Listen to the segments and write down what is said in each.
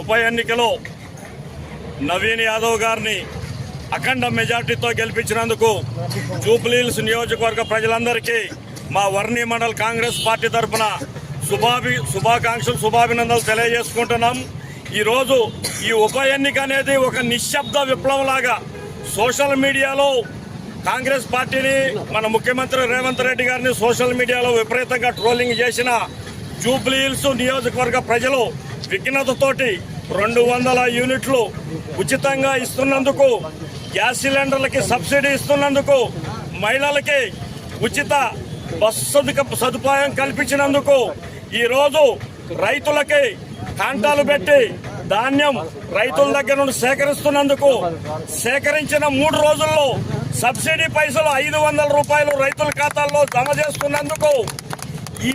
ఉప ఎన్నికలో నవీన్ యాదవ్ గారిని అఖండ మెజార్టీతో గెలిపించినందుకు జూబ్లీహిల్స్ నియోజకవర్గ ప్రజలందరికీ మా వర్ణి మండల్ కాంగ్రెస్ పార్టీ తరఫున శుభాభి శుభాకాంక్షలు శుభాభినందనలు తెలియజేసుకుంటున్నాం. ఈరోజు ఈ ఉప ఎన్నిక అనేది ఒక నిశ్శబ్ద విప్లవంలాగా సోషల్ మీడియాలో కాంగ్రెస్ పార్టీని మన ముఖ్యమంత్రి రేవంత్ రెడ్డి గారిని సోషల్ మీడియాలో విపరీతంగా ట్రోలింగ్ చేసిన జూబ్లీహిల్స్ నియోజకవర్గ ప్రజలు విఘ్నతతోటి రెండు వందల యూనిట్లు ఉచితంగా ఇస్తున్నందుకు గ్యాస్ సిలిండర్లకి సబ్సిడీ ఇస్తున్నందుకు మహిళలకి ఉచిత బస్సు సదుపాయం కల్పించినందుకు ఈరోజు రైతులకి కాంటాలు పెట్టి ధాన్యం రైతుల దగ్గర నుండి సేకరిస్తున్నందుకు సేకరించిన మూడు రోజుల్లో సబ్సిడీ పైసలు ఐదు వందల రూపాయలు రైతుల ఖాతాల్లో జమ చేస్తున్నందుకు ఈ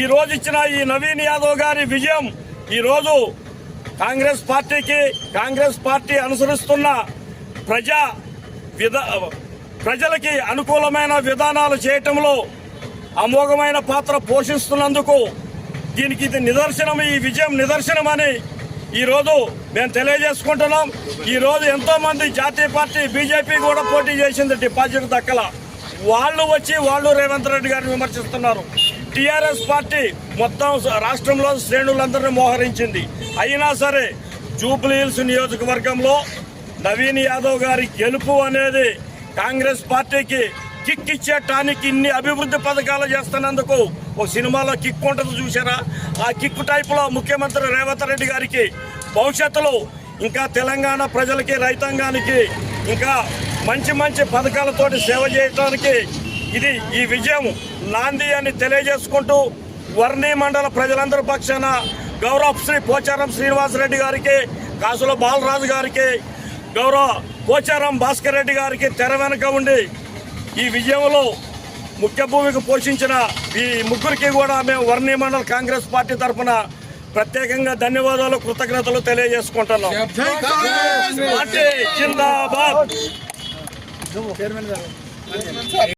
ఈ రోజు ఇచ్చిన ఈ నవీన్ యాదవ్ గారి విజయం ఈరోజు కాంగ్రెస్ పార్టీకి కాంగ్రెస్ పార్టీ అనుసరిస్తున్న ప్రజా విధ ప్రజలకి అనుకూలమైన విధానాలు చేయటంలో అమోఘమైన పాత్ర పోషిస్తున్నందుకు దీనికి ఇది నిదర్శనం ఈ విజయం నిదర్శనమని ఈ రోజు మేము తెలియజేసుకుంటున్నాం. ఈ రోజు జాతీయ పార్టీ బీజేపీ కూడా పోటీ చేసింది డిపాజిట్ దక్కల. వాళ్ళు వచ్చి వాళ్ళు రేవంత్ రెడ్డి గారిని విమర్శిస్తున్నారు. టీఆర్ఎస్ పార్టీ మొత్తం రాష్ట్రంలో శ్రేణులందరినీ మోహరించింది. అయినా సరే జూబ్లీహిల్స్ నియోజకవర్గంలో నవీన్ యాదవ్ గారి గెలుపు అనేది కాంగ్రెస్ పార్టీకి కిక్ ఇచ్చే టానికి ఇన్ని అభివృద్ధి పథకాలు చేస్తున్నందుకు ఒక సినిమాలో కిక్ ఉంటుంది చూసారా ఆ కిక్ టైపులో ముఖ్యమంత్రి రేవంత్ రెడ్డి గారికి భవిష్యత్తులో ఇంకా తెలంగాణ ప్రజలకి రైతాంగానికి ఇంకా మంచి మంచి పథకాలతోటి సేవ చేయడానికి ఇది ఈ విజయం నాంది అని తెలియజేసుకుంటూ వర్ణి మండల ప్రజలందరి పక్షాన గౌరవ శ్రీ పోచారం శ్రీనివాసరెడ్డి గారికి కాసుల బాలరాజు గారికి గౌరవ పోచారం భాస్కర్ రెడ్డి గారికి తెర వెనక ఉండి ఈ విజయంలో ముఖ్య భూమిక పోషించిన ఈ ముగ్గురికి కూడా మేము వర్ణి మండల్ కాంగ్రెస్ పార్టీ తరఫున ప్రత్యేకంగా ధన్యవాదాలు కృతజ్ఞతలు తెలియజేసుకుంటున్నాం. పార్టీ జిందాబాద్